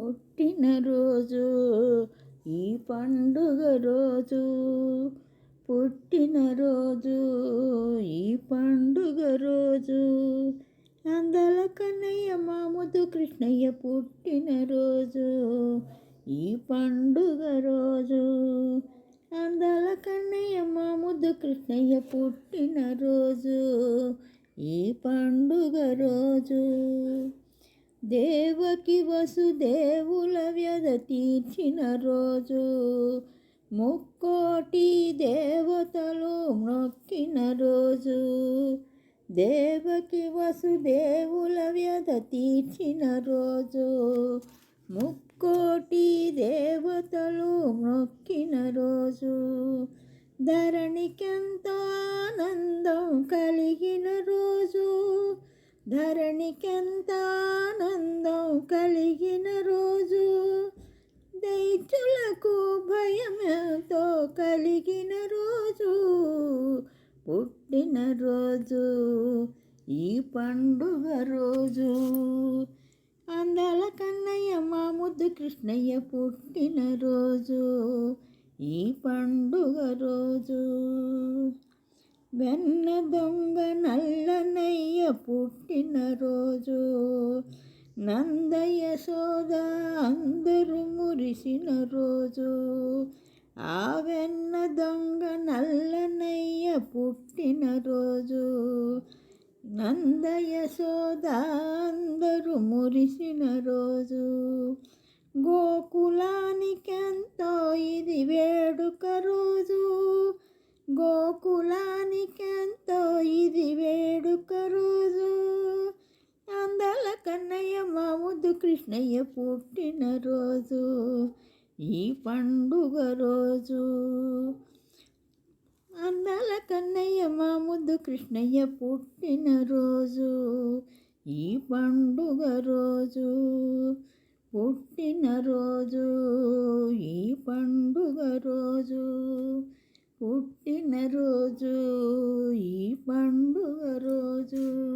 పుట్టినరోజు ఈ పండుగ రోజు. పుట్టినరోజు ఈ పండుగ రోజు. అందల కన్నయ్య మాముదు కృష్ణయ్య పుట్టినరోజు ఈ పండుగ రోజు. అందల కన్నయ్య మాముదు కృష్ణయ్య పుట్టినరోజు ఈ పండుగ రోజు. దేవకి వసుదేవుల వ్యధ తీర్చిన రోజు ముక్కోటి దేవతలు మొక్కిన రోజు దేవకి వసుదేవుల వ్యధ తీర్చిన రోజు ముక్కోటి దేవతలు మొక్కిన రోజు ధరణికెంతో ఆనందం కలిగిన రోజు కలిగిన రోజు దైత్యులకు భయంతో కలిగిన రోజు పుట్టిన రోజు ఈ పండుగ రోజు. అందాల కన్నయ్య మా ముద్దు కృష్ణయ్య పుట్టిన రోజు ఈ పండుగ రోజు. వెన్న దొంగ నల్లనయ్య పుట్టిన రోజు నందయ్య సోద అందరూ మురిసిన రోజు. ఆ వెన్న దొంగ నల్లనయ్య పుట్టిన రోజు. నందయ్య సోద అందరూ మురిసిన రోజు. గోకులానికెంతో ఇది వేడుక రోజు. గోకులా కృష్ణయ్య పుట్టిన రోజు ఈ పండుగ రోజు. అందాల కన్నయ్య మాముద్దు కృష్ణయ్య పుట్టిన రోజు ఈ పండుగ రోజు. పుట్టిన రోజు ఈ పండుగ రోజు. పుట్టిన రోజు ఈ పండుగ రోజు.